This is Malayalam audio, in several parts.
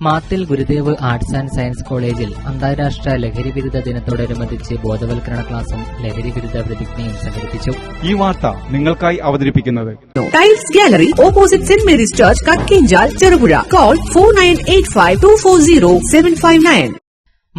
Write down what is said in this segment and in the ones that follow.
Mathil Gurudev arts and science കോളേജിൽ അന്താരാഷ്ട്ര ലഹരി വിരുദ്ധ ദിനത്തോടനുബന്ധിച്ച് ബോധവൽക്കരണ ക്ലാസും ലഹരി വിരുദ്ധ പ്രതിജ്ഞയും സംഘടിപ്പിച്ചു. ഈ വാർത്ത നിങ്ങൾക്കായി അവതരിപ്പിക്കുന്നത് tiles gallery opposite saint Mary's church Kakkenchal Cherupuzha call four nine eight five two four zero seven five nine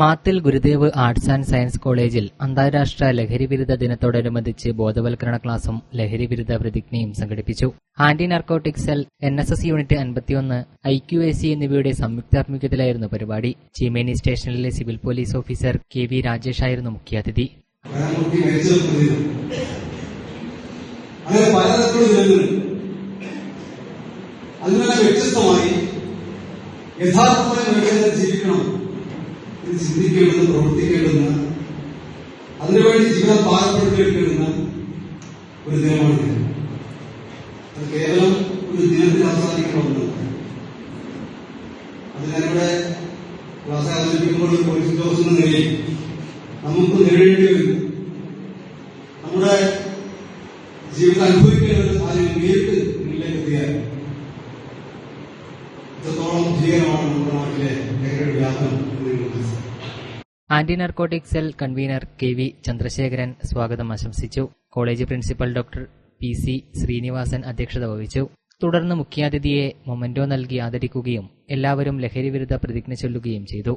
Mathil Gurudev arts and science കോളേജിൽ അന്താരാഷ്ട്ര ലഹരി വിരുദ്ധ ദിനത്തോടനുബന്ധിച്ച് ബോധവൽക്കരണ ക്ലാസും ലഹരി വിരുദ്ധ പ്രതിജ്ഞയും സംഘടിപ്പിച്ചു. Anti narcotic cell N S S unit അൻപത്തിയൊന്ന് ഐ ക്യു എ സി എന്നിവയുടെ സംയുക്താഭിമുഖ്യത്തിലായിരുന്നു പരിപാടി. ചീമേനി സ്റ്റേഷനിലെ civil police officer K V Rajesh ആയിരുന്നു മുഖ്യാതിഥി അതിനെല്ലാം വ്യത്യസ്തമായി ജീവിക്കണം. ചിന്തിക്കേണ്ടുന്ന പ്രവർത്തിക്കേണ്ടുന്ന അതിനുവേണ്ടി ജീവിതം പാകപ്പെടുത്തിയെടുക്കേണ്ടുന്ന ഒരു ദിനമാണ് ഇത്. അത് കേവലം ഒരു ദിനത്തിൽ അവസാനിക്കുന്ന ഒന്നല്ല അത് ഞാനിവിടെ ക്ലാസ് അവതരിപ്പിക്കുമ്പോൾ പോലീസ് നിലയിൽ നമുക്ക് നേരിടേണ്ടി വരും. നമ്മുടെ ജീവിതം അനുഭവിക്കേണ്ട ഒരു സാഹചര്യം നേരിട്ട് മുന്നിലേക്ക് എത്തിയാൽ ഇത്രത്തോളം ഭീകരമാണ് നമ്മുടെ നാട്ടിലെ വ്യാപനം എന്ന് നിങ്ങൾ മനസ്സിലാക്കും anti narcotic cell convener K V Chandrasekharan സ്വാഗതം ആശംസിച്ചു. College principal doctor P C Srinivasan അധ്യക്ഷത വഹിച്ചു. തുടർന്ന് മുഖ്യാതിഥിയെ മൊമന്റോ നൽകി ആദരിക്കുകയും എല്ലാവരും ലഹരി വിരുദ്ധ പ്രതിജ്ഞ ചൊല്ലുകയും ചെയ്തു.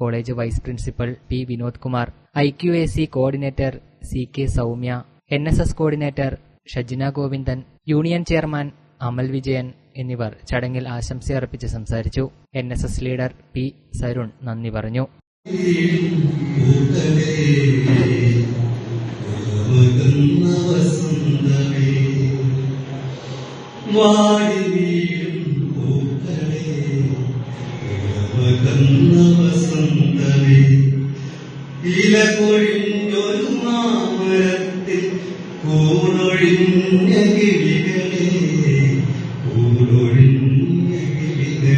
College vice principal P Vinod Kumar I Q A C coordinator C K Soumya N S S coordinator Shajna Govindan union chairman Amal Vijayan എന്നിവർ ചടങ്ങിൽ ആശംസയർപ്പിച്ച് സംസാരിച്ചു. N S S leader P Sarun നന്ദി പറഞ്ഞു. ഇല പൊഴിഞ്ഞൊരു മാമരത്തിൽ കൂടൊഴിഞ്ഞ കിളികളെ കൂടൊഴിഞ്ഞ കിളികളെ